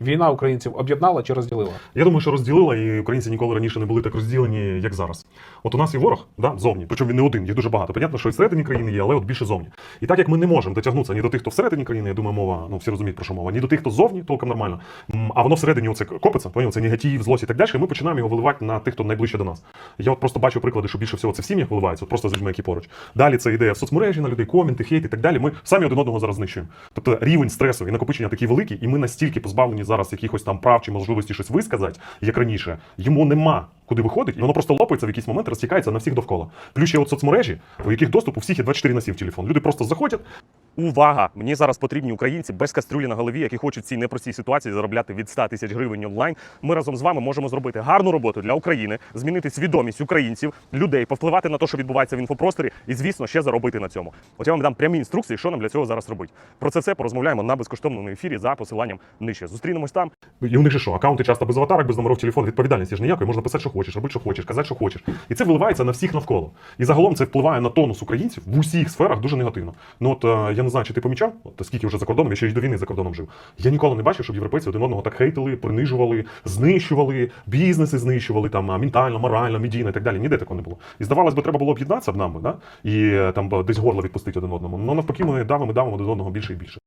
Війна українців об'єднала чи розділила? Я думаю, що розділила, і українці ніколи раніше не були так розділені, як зараз. От у нас є ворог, да, зовні, причому він не один, їх дуже багато. Понятно, що і всередині країни є, але от більше зовні. І так як ми не можемо дотягнутися ні до тих, хто всередині країни, я думаю, мова, ну всі розуміють про що мова, ні до тих, хто зовні, толком нормально. А воно всередині оце копиться, поняв, це негатив, злость і так далі. Ми починаємо його виливати на тих, хто найближче до нас. Я от просто бачу приклади, що більше всього це в сім'ях виливається, от просто з людьми, які поруч. Далі це ідея в соцмережі на людей, коменти, хейт і так далі. Ми самі один одного зараз знищуємо. Тобто рівень стресу і накопичення такий великий, і ми настільки позбавлені зараз якихось там прав чи можливості щось висказати, як раніше. Йому нема куди виходить, і воно просто лопається в якийсь момент, розтікається на всіх довкола. Плюс ще от соцмережі, у яких доступ у всіх є 24 на 7 телефон. Люди просто заходять, Увага! Мені зараз потрібні українці без кастрюлі на голові, які хочуть в цій непростій ситуації заробляти від 100 тисяч гривень онлайн. Ми разом з вами можемо зробити гарну роботу для України, змінити свідомість українців, людей, повпливати на те, що відбувається в інфопросторі, і звісно, ще заробити на цьому. От я вам дам прямі інструкції, що нам для цього зараз робити. Про це все порозмовляємо на безкоштовному ефірі за посиланням нижче. Зустрінемось там. І у них же що, аккаунти часто без аватарок, без номерів телефону, відповідальності ж ніякої, можна писати, що хочеш, робити, що хочеш, казати, що хочеш. І це виливається на всіх навколо. І загалом це впливає на тонус українців в усіх сферах дуже негативно. Ну от е, я не знаю, чи ти помічав, от скільки вже за кордоном, я ще й до війни за кордоном жив. Я ніколи не бачив, щоб європейці один одного так хейтили, принижували, знищували, бізнеси знищували там ментально, морально, медійно і так далі. Ніде такого не було. І здавалось би, треба було об'єднатися б нам, да? і е, там десь горло відпустити один одному. Ну навпаки, ми давимо, давимо один одного більше і більше.